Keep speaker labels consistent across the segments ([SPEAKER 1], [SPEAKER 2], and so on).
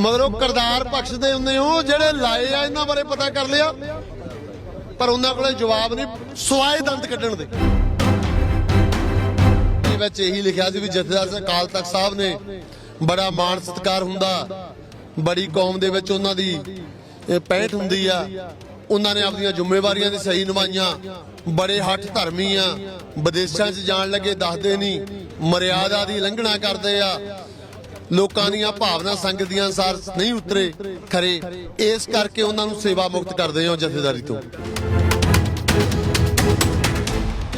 [SPEAKER 1] ਮਗਰੋਂ ਕਰਦਾਰ ਬਖਸ਼ਦੇ ਹੁੰਦੇ ਹੋ, ਜਿਹੜੇ ਲਾਏ ਆ, ਇਹਨਾਂ ਬਾਰੇ ਪਤਾ ਕਰ ਲਿਆ। ਪਰ ਉਹਨਾਂ ਕੋਲੇ ਜਵਾਬ ਨਹੀਂ, ਸਵਾਏ ਦੰਦ ਕੱਢਣ ਦੇ। ਇਹ ਵਿੱਚ ਇਹੀ ਲਿਖਿਆ ਸੀ ਵੀ ਜਥੇਦਾਰ ਸਿੰਘ ਅਕਾਲ ਤਖਤ ਸਾਹਿਬ ਨੇ ਬੜਾ ਮਾਣ ਸਤਿਕਾਰ ਹੁੰਦਾ। ਬੜੀ ਕੌਮ ਦੇ ਵਿੱਚ ਉਹਨਾਂ ਦੀ ਇਹ ਪੈਂਠ ਹੁੰਦੀ ਆ। ਉਹਨਾਂ ਨੇ ਆਪਣੀਆਂ ਜ਼ਿੰਮੇਵਾਰੀਆਂ ਦੀ ਸਹੀ ਨਿਭਾਈਆਂ। ਬੜੇ ਹੱਠ ਧਰਮੀ ਆ। ਵਿਦੇਸ਼ਾਂ 'ਚ ਜਾਣ ਲੱਗੇ ਦੱਸਦੇ ਨਹੀਂ। ਮਰਿਆਦਾ ਦੀ ਲੰਘਣਾ ਕਰਦੇ ਆ। ਲੋਕਾਂ ਦੀਆਂ ਭਾਵਨਾ ਸੰਗਤ ਦੀਆਂ ਅਨਸਾਰ ਨਹੀਂ ਉਤਰੇ, ਖਰੇ। ਇਸ ਕਰਕੇ ਉਹਨਾਂ ਨੂੰ ਸੇਵਾ ਮੁਕਤ ਕਰਦੇ ਹੋ ਜਥੇਦਾਰੀ ਤੋਂ।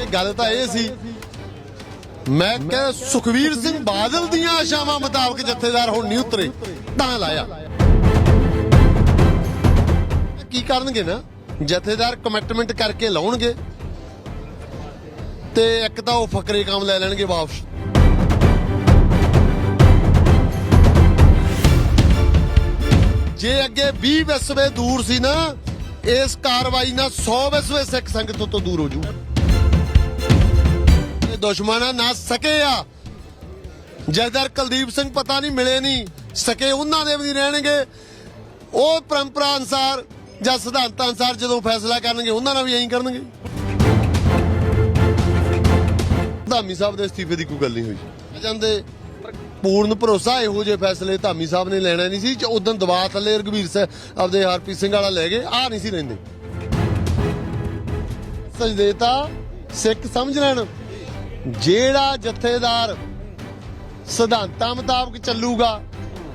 [SPEAKER 1] ਇਹ ਗੱਲ ਤਾਂ ਇਹ ਸੀ, ਮੈਂ ਕਿਹਾ ਸੁਖਵੀਰ ਸਿੰਘ ਬਾਦਲ ਦੀਆਂ ਆਸ਼ਾਵਾਂ ਮੁਤਾਬਕ ਜਥੇਦਾਰ ਹੁਣ ਨਹੀਂ ਉਤਰੇ, ਤਾਂ ਲਾਇਆ। ਕੀ ਕਰਨਗੇ ਨਾ? ਜਥੇਦਾਰ ਕਮਿਟਮੈਂਟ ਕਰਕੇ ਲਾਉਣਗੇ ਤੇ ਇੱਕ ਤਾਂ ਉਹ ਫਕਰੇ ਕੰਮ ਲੈ ਲੈਣਗੇ ਵਾਪਸ। ਜੇ ਅੱਗੇ 20 ਵਿਸਵੇ ਦੂਰ ਸੀ ਨਾ, ਇਸ ਕਾਰਵਾਈ ਨਾਲ 100 ਵਿਸਵੇ ਸਿੱਖ ਸੰਗਤ ਤੋਂ ਦੂਰ ਹੋ ਜੂ। ਇਹ ਦੁਸ਼ਮਣਾ ਨਾ ਸਕੇ ਆ। ਜੈਦਰ ਕੁਲਦੀਪ ਸਿੰਘ ਪਤਾ ਨਹੀਂ ਮਿਲੇ ਨਹੀਂ, ਸਕੇ ਉਹਨਾਂ ਦੇ ਵੀ ਨਹੀਂ ਰਹਿਣਗੇ। ਉਹ ਪਰੰਪਰਾ ਅਨਸਾਰ ਜਾਂ ਸਿਧਾਂਤਾਂ ਅਨਸਾਰ ਜਦੋਂ ਫੈਸਲਾ ਕਰਨਗੇ, ਉਹਨਾਂ ਨਾਲ ਵੀ ਐਂ ਕਰਨਗੇ। ਧਾਮੀ ਸਾਹਿਬ ਦੇ ਅਸਤੀਫੇ ਦੀ ਕੋਈ ਗੱਲ ਨਹੀਂ ਹੋਈ। ਆ ਜਾਂਦੇ ਪੂਰਨ ਭਰੋਸਾ, ਇਹੋ ਜਿਹੇ ਫੈਸਲੇ ਧਾਮੀ ਸਾਹਿਬ ਨੇ ਲੈਣਾ ਨਹੀਂ ਸੀ ਉਦੋਂ ਦਬਾਅ ਥੱਲੇ ਰਗਵੀਰ ਸਿੰਘ ਆਪਦੇ ਹਰਪ੍ਰੀਤ ਸਿੰਘ ਵਾਲਾ ਲੈ ਗਏ ਆ ਨਹੀਂ ਸੀ ਰਹਿੰਦੇ। ਸਜਦੇਤਾ, ਸਿੱਖ ਸਮਝ ਲੈਣ, ਜਿਹੜਾ ਜਥੇਦਾਰ ਸਿਧਾਂਤਾਂ ਮੁਤਾਬਕ ਚੱਲੂਗਾ,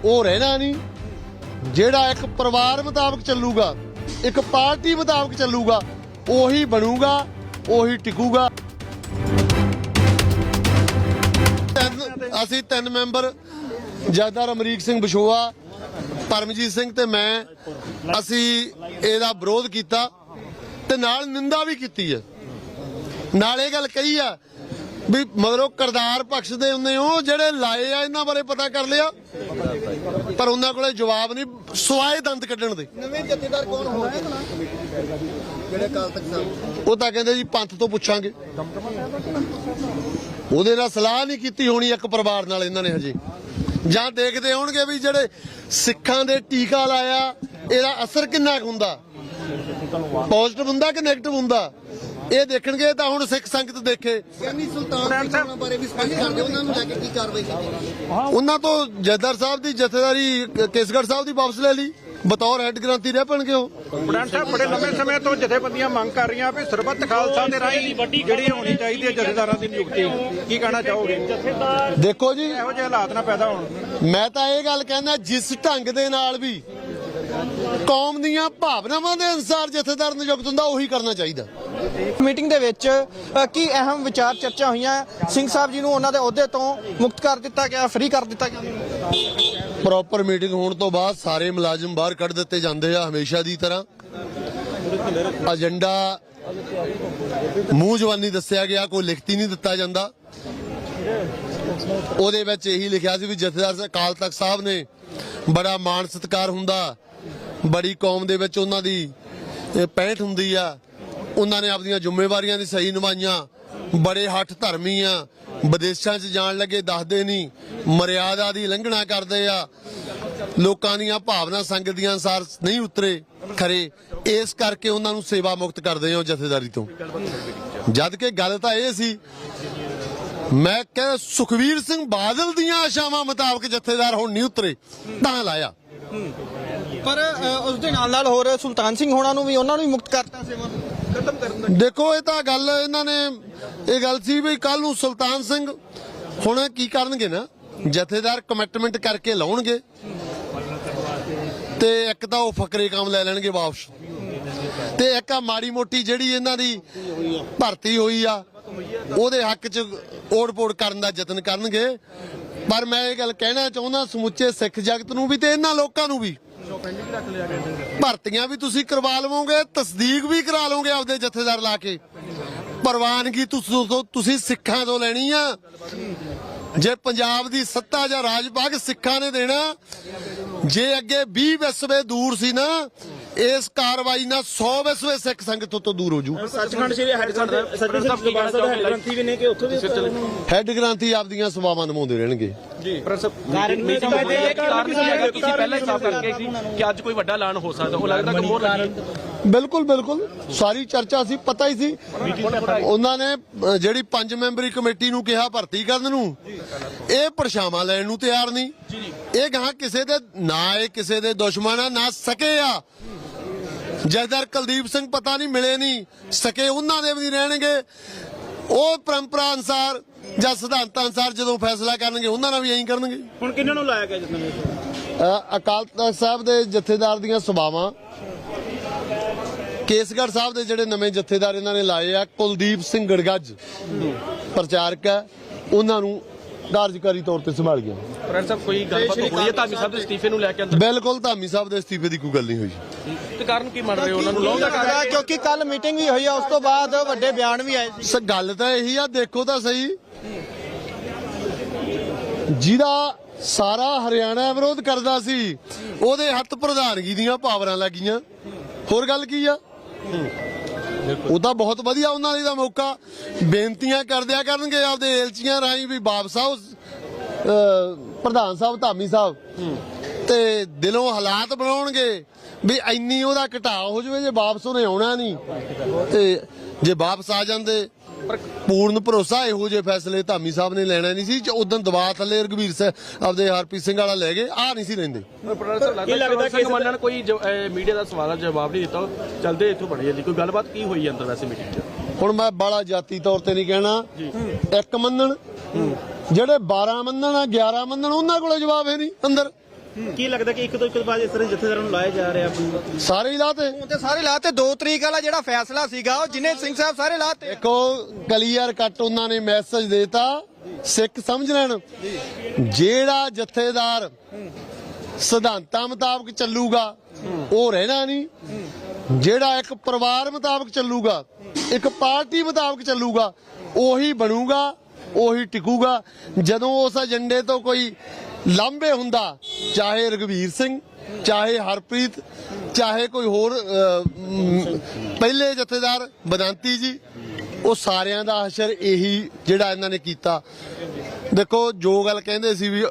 [SPEAKER 1] ਉਹ ਰਹਿਣਾ ਨਹੀਂ। ਜਿਹੜਾ ਇੱਕ ਪਰਿਵਾਰ ਮੁਤਾਬਕ ਚੱਲੂਗਾ, ਇੱਕ ਪਾਰਟੀ ਮੁਤਾਬਕ ਚੱਲੂਗਾ, ਉਹੀ ਬਣੂਗਾ, ਉਹੀ ਟਿਕੂਗਾ। ਅਸੀਂ ਤਿੰਨ ਮੈਂਬਰ, ਜੈਦਾਰ ਅਮਰੀਕ ਸਿੰਘ ਬਿਸ਼ੋਆ, ਪਰਮਜੀਤ ਸਿੰਘ ਤੇ ਮੈਂ, ਅਸੀਂ ਇਹਦਾ ਵਿਰੋਧ ਕੀਤਾ ਤੇ ਨਾਲ ਨਿੰਦਾ ਵੀ ਕੀਤੀ ਹੈ। ਨਾਲ ਇਹ ਗੱਲ ਕਹੀ ਆ ਵੀ ਮਗਰੋਂ ਕਰਦਾਰ ਬਖਸ਼ਦੇ ਹੁੰਦੇ ਹੋ ਜਿਹੜੇ ਲਾਏ ਆ ਇਹਨਾਂ ਬਾਰੇ ਪਤਾ ਕਰ ਲਿਆ? ਪਰ ਉਹਨਾਂ ਕੋਲੇ ਜਵਾਬ ਨਹੀਂ ਸਵਾਏ ਦੰਦ ਕੱਢਣ ਦੇ।
[SPEAKER 2] ਨਵੇਂ ਜਥੇਦਾਰ ਕੌਣ ਹੋਣਗੇ ਜਿਹੜੇ ਕਾਲ ਤੱਕ ਸਾਹਿਬ।
[SPEAKER 1] ਉਹ ਤਾਂ ਕਹਿੰਦੇ ਜੀ ਪੰਥ ਤੋਂ ਪੁੱਛਾਂਗੇ। ਉਹਦੇ ਨਾਲ ਸਲਾਹ ਨਹੀਂ ਕੀਤੀ ਹੋਣੀ ਇੱਕ ਪਰਿਵਾਰ ਨਾਲ ਇਹਨਾਂ ਨੇ ਹਜੇ। ਜਾਂ ਦੇਖਦੇ ਹੋਣਗੇ ਵੀ ਜਿਹੜੇ ਸਿੱਖਾਂ ਦੇ ਟੀਕਾ ਲਾਇਆ ਇਹਦਾ ਅਸਰ ਕਿੰਨਾ ਕੁ ਹੁੰਦਾ? ਪੋਜ਼ਿਟਿਵ ਹੁੰਦਾ ਕਿ ਨੈਗੇਟਿਵ ਹੁੰਦਾ? ਇਹ ਦੇਖਣਗੇ ਤਾਂ ਹੁਣ ਸਿੱਖ ਸੰਗਤ ਦੇਖੇ।
[SPEAKER 2] ਗਿਆਨੀ ਸੁਲਤਾਨ ਸਿੰਘ ਉਹਨਾਂ ਬਾਰੇ ਵੀ ਸਪਸ਼ਟ ਕਰਦੇ ਉਹਨਾਂ ਨੂੰ ਲੈ ਕੇ ਕੀ ਕਾਰਵਾਈ ਕੀਤੀ
[SPEAKER 1] ਉਹਨਾਂ ਤੋਂ ਜੈਦਰ ਸਾਹਿਬ ਦੀ ਜਥੇਦਾਰੀ ਕੇਸਗੜ੍ਹ ਸਾਹਿਬ ਦੀ ਵਾਪਸ ਲੈ ਲਈ। ਬਤੌਰ ਹੈੱਡ ਗ੍ਰੰਥੀ ਰਹਿ ਪਣਗੇ ਉਹ।
[SPEAKER 3] ਪ੍ਰਧਾਨ ਸਾਹਿਬ ਬੜੇ ਲੰਮੇ ਸਮੇਂ ਤੋਂ ਜਥੇਬੰਦੀਆਂ ਮੰਗ ਕਰ ਰਹੀਆਂ ਵੀ ਸਰਬੱਤ ਖਾਲਸਾ ਦੇ ਰਾਹੀਂ ਜਿਹੜੀ ਹੋਣੀ ਚਾਹੀਦੀ ਹੈ ਜਥੇਦਾਰਾਂ ਦੀ ਨਿਯੁਕਤੀ। ਕੀ ਕਹਿਣਾ ਚਾਹੋਗੇ?
[SPEAKER 1] ਦੇਖੋ ਜੀ।
[SPEAKER 3] ਇਹੋ ਜਿਹੇ ਹਾਲਾਤ ਨਾ ਪੈਦਾ ਹੋਣ।
[SPEAKER 1] ਮੈਂ ਤਾਂ ਇਹ ਗੱਲ ਕਹਿੰਦਾ ਜਿਸ ਢੰਗ ਦੇ ਨਾਲ ਵੀ ਕੌਮ ਦੀਆਂ ਭਾਵਨਾਵਾਂ ਦੇ ਅਨੁਸਾਰ ਜਥੇਦਾਰ ਨਿਯੁਕਤ ਹੁੰਦਾ ਉਹੀ ਕਰਨਾ ਚਾਹੀਦਾ।
[SPEAKER 4] ਮੀਟਿੰਗ ਦੇ ਵਿੱਚ ਕੀ ਅਹਿਮ ਵਿਚਾਰ ਚਰਚਾ ਹੋਈਆਂ? ਸਿੰਘ ਸਾਹਿਬ ਜੀ ਨੂੰ ਉਹਨਾਂ ਦੇ ਅਹੁਦੇ ਤੋਂ ਮੁਕਤ ਕਰ ਦਿੱਤਾ ਗਿਆ, ਫ੍ਰੀ ਕਰ ਦਿੱਤਾ ਗਿਆ?
[SPEAKER 1] ਪ੍ਰੋਪਰ ਮੀਟਿੰਗ ਹੋਣ ਤੋਂ ਬਾਅਦ ਸਾਰੇ ਮੁਲਾਜ਼ਮ ਬਾਹਰ ਕੱਢ ਦਿੱਤੇ ਜਾਂਦੇ ਆ ਹਮੇਸ਼ਾ ਦੀ ਤਰ੍ਹਾਂ। ਏਜੰਡਾ ਮੂੰਹ ਜਵਾਨੀ ਦੱਸਿਆ ਗਿਆ, ਕੋਈ ਲਿਖਤੀ ਨਹੀਂ ਦਿੱਤਾ ਜਾਂਦਾ। ਉਹਦੇ ਵਿੱਚ ਇਹੀ ਲਿਖਿਆ ਸੀ ਵੀ ਜਥੇਦਾਰ ਅਕਾਲ ਤਖਤ ਸਾਹਿਬ ਨੇ ਬੜਾ ਮਾਣ ਸਤਿਕਾਰ ਹੁੰਦਾ। ਬੜੀ ਕੌਮ ਦੇ ਵਿੱਚ ਉਹਨਾਂ ਦੀ ਪੈਂਠ ਹੁੰਦੀ ਆ। ਉਹਨਾਂ ਨੇ ਆਪਣੀਆਂ ਜ਼ਿੰਮੇਵਾਰੀਆਂ ਦੀ ਸਹੀ ਨਿਭਾਈਆਂ। ਬੜੇ ਹੱਠ ਧਰਮੀ ਆ। ਵਿਦੇਸ਼ਾਂ 'ਚ ਜਾਣ ਲੱਗੇ ਦੱਸਦੇ ਨਹੀਂ ਮਰਿਆਦਾ ਦੀ ਲੰਘਣਾ ਕਰਦੇ ਆ। ਲੋਕਾਂ ਦੀਆਂ ਭਾਵਨਾ ਸੰਗਤ ਅਨਸਾਰ ਨਹੀਂ ਉਤਰੇ ਖਰੇ। ਇਸ ਕਰਕੇ ਉਹਨਾਂ ਨੂੰ ਸੇਵਾ ਮੁਕਤ ਕਰਦੇ ਹੋ ਜਥੇਦਾਰੀ ਤੋਂ। ਜਦ ਕਿ ਗੱਲ ਤਾਂ ਇਹ ਸੀ ਮੈਂ ਕਿਹਾ ਸੁਖਵੀਰ ਸਿੰਘ ਬਾਦਲ ਦੀਆਂ ਆਸ਼ਾਵਾਂ ਮੁਤਾਬਕ ਜਥੇਦਾਰ ਹੁਣ ਨਹੀਂ ਉਤਰੇ ਤਾਂ ਲਾਇਆ।
[SPEAKER 4] ਪਰ ਅ, ਉਸ ਦੇ ਨਾਲ ਨਾਲ ਹੋਰ ਸੁਲਤਾਨ ਸਿੰਘ ਹੋਣਾ ਨੂੰ ਵੀ ਉਹਨਾਂ ਨੂੰ ਵੀ ਮੁਕਤ ਕਰਤਾ ਸੇਵਾ। ਖਤਮ ਕਰਨ ਦਾ
[SPEAKER 1] ਦੇਖੋ, ਇਹ ਤਾਂ ਗੱਲ ਇਹਨਾਂ ਨੇ, ਇਹ ਗੱਲ ਸੀ ਵੀ ਕੱਲ ਨੂੰ ਸੁਲਤਾਨ ਸਿੰਘ ਹੁਣ ਕੀ ਕਰਨਗੇ ਨਾ? ਜਥੇਦਾਰ ਕਮਿਟਮੈਂਟ ਕਰਕੇ ਲਾਉਣਗੇ ਤੇ ਇੱਕ ਤਾਂ ਉਹ ਫਕਰੇ ਕੰਮ ਲੈ ਲੈਣਗੇ ਵਾਪਸ। ਤੇ ਇੱਕ ਆ ਮਾੜੀ ਮੋਟੀ ਜਿਹੜੀ ਇਹਨਾਂ ਦੀ ਭਰਤੀ ਹੋਈ ਆ, ਉਹਦੇ ਹੱਕ 'ਚ ਓੜ-ਪੋੜ ਕਰਨ ਦਾ ਯਤਨ ਕਰਨਗੇ। ਪਰ ਮੈਂ ਇਹ ਗੱਲ ਕਹਿਣਾ ਚਾਹੁੰਦਾ ਸਮੁੱਚੇ ਸਿੱਖ ਜਗਤ ਨੂੰ ਵੀ ਤੇ ਇਹਨਾਂ ਲੋਕਾਂ ਨੂੰ ਵੀ। ਭਰਤੀਆਂ ਵੀ ਤੁਸੀਂ ਕਰਵਾ ਲਵੋਗੇ, ਤਸਦੀਕ ਵੀ ਕਰਾ ਲਵੋਗੇ ਆਪਦੇ ਜਥੇਦਾਰ ਲਾ ਕੇ। ਪ੍ਰਵਾਨਗੀ ਤੁਸੀਂ ਤੁਸੀਂ ਸਿੱਖਾਂ ਤੋਂ ਲੈਣੀ ਆ। ਜੇ ਪੰਜਾਬ ਦੀ ਸੱਤਾ ਜਾਂ ਰਾਜ ਭਾਗ ਸਿੱਖਾਂ ਨੇ ਦੇਣਾ, ਜੇ ਅੱਗੇ 20 ਵਿਸਵੇ ਦੂਰ ਸੀ ਨਾ ਇਸ ਕਾਰਵਾਈ ਨਾਲ 100 ਵਿਸਵੇ ਸਿੱਖ ਸੰਗਤ ਤੋਂ ਦੂਰ ਹੋ ਜੂ।
[SPEAKER 5] ਸੱਚਖੰਡ ਸ਼੍ਰੀ ਹਰਿਖੰਡ ਸੱਚਖੰਡ ਸਾਹਿਬ ਦੁਬਾਰਾ ਸਾਹਿਬ ਹੈਡ ਗ੍ਰੰਥੀ ਵੀ ਨੇ ਕਿ ਉੱਥੇ ਵੀ
[SPEAKER 1] ਹੈੱਡ ਗ੍ਰੰਥੀ ਆਪਦੀਆਂ ਸੇਵਾਵਾਂ ਨਿਭਾਉਂਦੇ ਰਹਿਣਗੇ।
[SPEAKER 5] ਪਰ ਸਭ ਕਾਰਨ ਮੀਟਿੰਗ ਹੋਈ ਹੈ? ਕੀ ਹੈ? ਤੁਸੀਂ ਪਹਿਲਾਂ ਹੀ ਸਾਫ਼ ਕਰਕੇ ਸੀ ਕਿ ਅੱਜ ਕੋਈ ਵੱਡਾ ਐਲਾਨ ਹੋ ਸਕਦਾ ਉਹ ਲੱਗਦਾ ਕਿ ਮੋਰ
[SPEAKER 1] ਬਿਲਕੁਲ ਬਿਲਕੁਲ। ਸਾਰੀ ਚਰਚਾ ਸੀ ਪਤਾ ਹੀ ਸੀ। ਉਹਨਾਂ ਨੇ ਜਿਹੜੀ ਪੰਜ ਮੈਂਬਰੀ ਕਮੇਟੀ ਨੂੰ ਕਿਹਾ ਭਰਤੀ ਕਰਨ ਨੂੰ ਇਹ ਪਰਛਾਵਾਂ ਲੈਣ ਨੂੰ ਤਿਆਰ ਨਹੀਂ। ਇਹ ਗਾਂ ਕਿਸੇ ਦੇ ਨਾ ਇਹ ਕਿਸੇ ਦੇ ਦੁਸ਼ਮਣ ਆ ਨਾ ਸਕੇ ਆ। ਜੈਦਰ ਕੁਲਦੀਪ ਸਿੰਘ ਪਤਾ ਨਹੀਂ ਮਿਲੇ ਨਹੀਂ। ਸਕੇ ਉਹਨਾਂ ਦੇ ਵੀ ਨਹੀਂ ਰਹਿਣਗੇ। ਉਹ ਪਰੰਪਰਾ ਅਨਸਾਰ ਜਾਂ ਸਿਧਾਂਤਾਂ ਅਨਸਾਰ ਜਦੋਂ ਫੈਸਲਾ ਕਰਨਗੇ ਉਹਨਾਂ ਨਾਲ ਵੀ ਐਂ ਕਰਨਗੇ।
[SPEAKER 3] ਹੁਣ ਕਿੰਨਾਂ ਨੂੰ ਲਾਇਆ ਗਿਆ ਜਿੱਤਨੇ
[SPEAKER 1] ਅਕਾਲ ਤਖਤ ਸਾਹਿਬ ਦੇ ਜਥੇਦਾਰ ਦੀਆਂ ਸਭਾਵਾਂ। ਕੇਸਗੜ੍ਹ ਸਾਹਿਬ ਦੇ ਜਿਹੜੇ ਨਵੇਂ ਜਥੇਦਾਰ ਇਹਨਾਂ ਨੇ ਲਾਏ ਆ ਕੁਲਦੀਪ ਸਿੰਘ ਗੜਗੱਜ ਪ੍ਰਚਾਰਕ ਹੈ ਉਹਨਾਂ ਨੂੰ ਕਾਰਜਕਾਰੀ ਤੌਰ ਤੇ ਸੰਭਾਲ ਗਿਆ।
[SPEAKER 5] ਪਰ ਸਭ ਕੋਈ ਗੱਲਬਾਤ ਹੋਈ ਹੈ? ਧਾਮੀ ਸਾਹਿਬ ਦੇ ਅਸਤੀਫੇ ਨੂੰ ਲੈ ਕੇ ਅੰਦਰ?
[SPEAKER 1] ਬਿਲਕੁਲ ਧਾਮੀ ਸਾਹਿਬ ਦੇ ਅਸਤੀਫੇ ਦੀ ਕੋਈ ਗੱਲ ਨਹੀਂ ਹੋਈ।
[SPEAKER 5] ਤੇ ਕਾਰਨ ਕੀ ਮੰਨ ਰਹੇ ਹੋ? ਉਹਨਾਂ ਨੂੰ ਲਾਉਂਦਾ
[SPEAKER 4] ਲੱਗਦਾ ਹੈ? ਕਿਉਂਕਿ ਕੱਲ ਮੀਟਿੰਗ ਵੀ ਹੋਈ ਆ ਉਸ ਤੋਂ ਬਾਅਦ ਵੱਡੇ ਬਿਆਨ ਵੀ ਆਏ ਸੀ।
[SPEAKER 1] ਸ ਗੱਲ ਤਾਂ ਇਹੀ ਆ ਦੇਖੋ ਤਾਂ ਸਹੀ। ਜਿਹਦਾ ਸਾਰਾ ਹਰਿਆਣਾ ਵਿਰੋਧ ਕਰਦਾ ਸੀ ਉਹਦੇ ਹੱਥ ਪ੍ਰਧਾਨਗੀ ਦੀਆਂ ਪਾਵਰਾਂ ਲੱਗੀਆਂ। ਹੋਰ ਗੱਲ ਕੀ ਆ? ਉਹ ਤਾਂ ਬਹੁਤ ਵਧੀਆ ਉਹਨਾਂ ਲਈ ਦਾ ਮੌਕਾ। ਬੇਨਤੀਆਂ ਕਰਦਿਆ ਕਰਨਗੇ ਆਪਦੇ ਏਲਚੀਆਂ ਰਾਹੀਂ ਵੀ ਵਾਪਸ ਆਓ। ਅਹ ਪ੍ਰਧਾਨ ਸਾਹਿਬ ਧਾਮੀ ਸਾਹਿਬ। ਤੇ ਦਿਲੋਂ ਹਾਲਾਤ ਬਣਾਉਣਗੇ ਵੀ ਇੰਨੀ ਉਹਦਾ ਘਟਾਅ ਹੋ ਜਾਵੇ ਜੇ ਵਾਪਸ ਉਹਨੇ ਆਉਣਾ ਨਹੀਂ। ਤੇ ਜੇ ਵਾਪਸ ਆ ਜਾਂਦੇ ਪੂਰਨ ਭਰੋਸਾ ਇਹੋ ਜਿਹੇ ਫੈਸਲੇ ਧਾਮੀ ਸਾਹਿਬ ਨੇ ਲੈਣਾ ਨਹੀਂ ਸੀ ਉਦੋਂ ਦਬਾਅ ਥੱਲੇ ਰਗਵੀਰ ਸਿੰਘ ਆਪਦੇ ਹਰਪ੍ਰੀਤ ਸਿੰਘ ਵਾਲਾ ਲੈ ਗਏ ਆ ਨਹੀਂ ਸੀ ਰਹਿੰਦੇ
[SPEAKER 5] ਪਰ ਸਭ ਲੱਗਦਾ ਕਿ ਮੰਨਣ ਨੇ ਕੋਈ ਮੀਡੀਆ ਦਾ ਸਵਾਲ ਦਾ ਜਵਾਬ ਨਹੀਂ ਦਿੱਤਾ ਚਲਦੇ ਇੱਥੋਂ ਬੜੀ ਜਲਦੀ ਕੋਈ ਗੱਲਬਾਤ ਕੀ ਹੋਈ ਅੰਦਰ ਵੈਸੇ ਮੀਟਿੰਗ 'ਚ?
[SPEAKER 1] ਹੁਣ ਮੈਂ ਬਾਲਾ ਜਾਤੀ ਤੌਰ ਤੇ ਨਹੀਂ ਕਹਿਣਾ। ਇੱਕ ਮੰਨਣ ਜਿਹੜੇ 12 ਮੰਨਣ ਆ 11 ਮੰਨਣ ਉਹਨਾਂ ਕੋਲੇ ਜਵਾਬ ਹੈ ਨਹੀਂ ਅੰਦਰ।
[SPEAKER 3] ਕੀ ਲੱਗਦਾ ਕਿ ਇੱਕ ਤੋਂ ਇੱਕ ਬਾਅਦ ਇਸ ਤਰ੍ਹਾਂ ਜਥੇਦਾਰਾਂ ਨੂੰ ਲਾਇਆ ਜਾ ਰਿਹਾ ਆਪਣੀ
[SPEAKER 1] ਸਾਰੇ ਹੀ ਲਾਤੇ
[SPEAKER 4] ਹੁਣ ਤੇ ਸਾਰੇ ਲਾਤੇ 2 ਤਰੀਕ ਵਾਲਾ ਜਿਹੜਾ ਫੈਸਲਾ ਸੀਗਾ ਉਹ ਜਿਨੇ ਸਿੰਘ ਸਾਹਿਬ ਸਾਰੇ ਲਾਤੇ
[SPEAKER 1] ਦੇਖੋ ਕਲੀਅਰ ਕੱਟ ਉਹਨਾਂ ਨੇ ਮੈਸੇਜ ਦੇਤਾ। ਸਿੱਖ ਸਮਝ ਲੈਣ। ਜਿਹੜਾ ਜਥੇਦਾਰ ਸਿਧਾਂਤਾਂ ਮੁਤਾਬਕ ਚੱਲੂਗਾ ਉਹ ਰਹਿਣਾ ਨਹੀਂ। ਜਿਹੜਾ ਇੱਕ ਪਰਿਵਾਰ ਮੁਤਾਬਕ ਚੱਲੂਗਾ ਇੱਕ ਪਾਰਟੀ ਮੁਤਾਬਕ ਚੱਲੂਗਾ ਉਹੀ ਬਣੂਗਾ ਉਹੀ ਟਿਕੂਗਾ। ਜਦੋਂ ਉਸ ਏਜੰਡੇ ਤੋਂ ਕੋਈ ਲਾਂਭੇ ਹੁੰਦਾ, ਚਾਹੇ ਰਗਵੀਰ ਸਿੰਘ, ਚਾਹੇ ਹਰਪ੍ਰੀਤ, ਚਾਹੇ ਕੋਈ ਹੋਰ ਪਹਿਲੇ ਜਥੇਦਾਰ ਬਦੰਤੀ ਜੀ, ਉਹ ਸਾਰਿਆਂ ਦਾ ਅਸਰ ਇਹੀ ਜਿਹੜਾ ਇਹਨਾਂ ਨੇ ਕੀਤਾ। ਦੇਖੋ, ਜੋ ਗੱਲ ਕਹਿੰਦੇ ਸੀ ਵੀ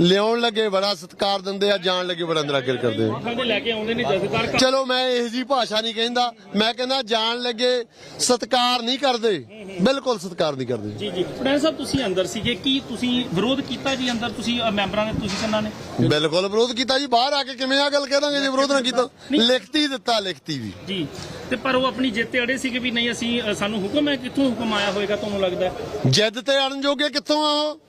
[SPEAKER 1] ਲਿਆਉਣ ਲੱਗੇ ਬੜਾ ਸਤਿਕਾਰ ਦਿੰਦੇ ਆ ਜਾਣ ਲੱਗੇ ਬੜਾ ਨਿਰਾਦਰ ਕਰਦੇ ਆ।
[SPEAKER 6] ਲੈ ਕੇ ਆਉਂਦੇ ਨੇ ਜਥੇਦਾਰ
[SPEAKER 1] ਚਲੋ ਮੈਂ ਇਹ ਜੀ ਭਾਸ਼ਾ ਨਹੀਂ ਕਹਿੰਦਾ। ਮੈਂ ਕਹਿੰਦਾ ਜਾਣ ਲੱਗੇ ਸਤਿਕਾਰ ਨਹੀਂ ਕਰਦੇ। ਬਿਲਕੁਲ ਸਤਿਕਾਰ ਨਹੀਂ ਕਰਦੇ।
[SPEAKER 6] ਜੀ ਜੀ। ਫਰੈਂਡ ਸਾਹਿਬ ਤੁਸੀਂ ਅੰਦਰ ਸੀਗੇ। ਕੀ ਤੁਸੀਂ ਵਿਰੋਧ ਕੀਤਾ ਜੀ ਅੰਦਰ? ਤੁਸੀਂ ਅ, ਮੈਂਬਰਾਂ ਨੇ ਤੁਸੀਂ ਕਿੰਨਾ ਨੇ?
[SPEAKER 1] ਬਿਲਕੁਲ ਵਿਰੋਧ ਕੀਤਾ ਜੀ। ਬਾਹਰ ਆ ਕੇ ਕਿਵੇਂ ਆ ਗੱਲ ਕਹਿ ਦਾਂਗੇ ਜੇ ਵਿਰੋਧ ਨਾ ਕੀਤਾ? ਲਿਖਤੀ ਦਿੱਤਾ ਲਿਖਤੀ ਵੀ।
[SPEAKER 6] ਜੀ। ਤੇ ਪਰ ਉਹ ਆਪਣੀ ਜਿੱਤ ਤੇ ਅੜੇ ਸੀਗੇ ਵੀ ਨਹੀਂ ਅਸੀਂ ਅ, ਸਾਨੂੰ ਹੁਕਮ ਹੈ ਕਿੱਥੋਂ ਹੁਕਮ ਆਇਆ ਹੋਵੇਗਾ ਤੁਹਾਨੂੰ ਲੱਗਦਾ ਹੈ?
[SPEAKER 1] ਜਿੱਦ ਤੇ ਅੜਨ ਜੋਗੇ ਕਿੱਥੋਂ ਆ ਉਹ?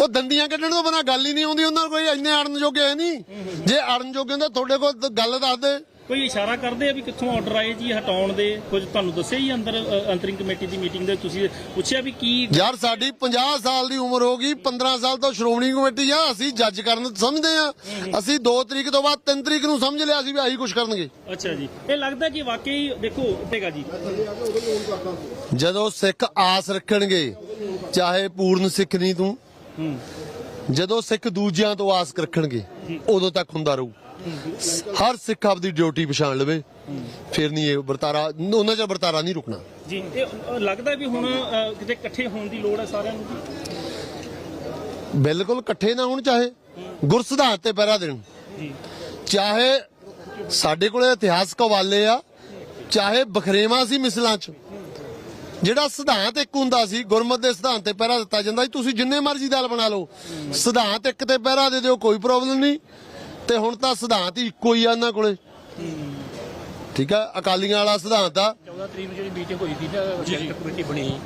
[SPEAKER 1] ਉਹ ਦੰਦੀਆਂ ਕੱਢਣ ਤੋਂ ਬਿਨਾ ਗੱਲ ਹੀ ਨਹੀਂ ਆਉਂਦੀ ਉਹਨਾਂ ਨੂੰ ਕੋਈ ਇੰਨੇ ਅੜਨ ਜੋਗੇ ਹੈ ਨਹੀਂ। ਜੇ ਅੜਨ ਜੋਗੇ ਹੁੰਦੇ ਤੁਹਾਡੇ ਕੋਲ ਤਾਂ ਗੱਲ ਦੱਸ ਦੇ।
[SPEAKER 6] ਕੋਈ ਇਸ਼ਾਰਾ ਕਰਦੇ ਆ ਵੀ ਕਿੱਥੋਂ ਆਰਡਰ ਆਏ ਜੀ ਹਟਾਉਣ ਦੇ? ਕੁਝ ਤੁਹਾਨੂੰ ਦੱਸਿਆ ਹੀ ਅੰਦਰ ਅ, ਅੰਤਰਿੰਗ ਕਮੇਟੀ ਦੀ ਮੀਟਿੰਗ ਦੇ ਤੁਸੀਂ ਪੁੱਛਿਆ ਵੀ ਕੀ
[SPEAKER 1] ਯਾਰ ਸਾਡੀ 50 ਸਾਲ ਦੀ ਉਮਰ ਹੋ ਗਈ 15 ਸਾਲ ਤੋਂ ਸ਼੍ਰੋਮਣੀ ਕਮੇਟੀ ਆ ਅਸੀਂ ਜੱਜ ਕਰਨ ਸਮਝਦੇ ਆ। ਅਸੀਂ 2 ਤਰੀਕ ਤੋਂ ਬਾਅਦ 3 ਤਰੀਕ ਨੂੰ ਸਮਝ ਲਿਆ ਸੀ ਵੀ ਆਹੀ ਕੁਝ ਕਰਨਗੇ।
[SPEAKER 6] ਅੱਛਾ ਜੀ। ਇਹ ਲੱਗਦਾ ਕਿ ਵਾਕਈ ਦੇਖੋ ਉੱਠੇਗਾ ਜੀ।
[SPEAKER 1] ਜਦੋਂ ਸਿੱਖ ਆਸ ਰੱਖਣਗੇ ਚਾਹੇ ਪੂਰਨ ਸਿੱਖ ਨਹੀਂ ਤੂੰ ਜਦੋਂ ਸਿੱਖ ਦੂਜਿਆਂ ਤੋਂ ਆਸ ਰੱਖਣਗੇ ਉਦੋਂ ਤੱਕ ਹੁੰਦਾ ਰਹੂ। ਹਰ ਸਿੱਖ ਆਪਦੀ ਡਿਊਟੀ ਪਛਾਣ ਲਵੇ। ਫਿਰ ਨਹੀਂ ਇਹ ਵਰਤਾਰਾ ਉਹਨਾਂ ਚਿਰ ਵਰਤਾਰਾ ਨਹੀਂ ਰੁਕਣਾ।
[SPEAKER 6] ਜੀ ਇਹ ਅ, ਲੱਗਦਾ ਵੀ ਹੁਣ ਅ, ਕਿਤੇ ਇਕੱਠੇ ਹੋਣ ਦੀ ਲੋੜ ਹੈ ਸਾਰਿਆਂ ਨੂੰ? ਜੀ
[SPEAKER 1] ਬਿਲਕੁਲ ਇਕੱਠੇ ਨਾ ਹੋਣ ਚਾਹੇ ਗੁਰਸਿਧਾਂਤ ਤੇ ਪਹਿਰਾ ਦੇਣ। ਚਾਹੇ ਸਾਡੇ ਕੋਲੇ ਇਤਿਹਾਸਕ ਹਵਾਲੇ ਆ ਚਾਹੇ ਬਖਰੇਵਾ ਸੀ ਮਿਸਲਾਂ 'ਚ। ਜਿਹੜਾ ਸਿਧਾਂਤ ਇੱਕ ਹੁੰਦਾ ਸੀ ਗੁਰਮਤ ਦੇ ਸਿਧਾਂਤ ਤੇ ਪਹਿਰਾ ਦਿੱਤਾ ਜਾਂਦਾ ਸੀ ਤੁਸੀਂ ਜਿੰਨੇ ਮਰਜ਼ੀ ਦਲ ਬਣਾ ਲਓ। ਸਿਧਾਂਤ ਇੱਕ ਤੇ ਪਹਿਰਾ ਦੇ ਦਿਓ ਕੋਈ ਪ੍ਰੋਬਲਮ ਨਹੀਂ। ਤੇ ਹੁਣ ਤਾਂ ਸਿਧਾਂਤ ਹੀ ਇੱਕੋ ਹੀ ਆ ਇਹਨਾਂ ਕੋਲੇ। ਠੀਕ ਆ? ਅਕਾਲੀਆਂ ਵਾਲਾ ਸਿਧਾਂਤ ਆ।
[SPEAKER 5] 14 ਤਰੀਕ ਨੂੰ ਜਿਹੜੀ ਮੀਟਿੰਗ ਹੋਈ ਸੀ ਨਾ ਕਮੇਟੀ ਬਣੀ।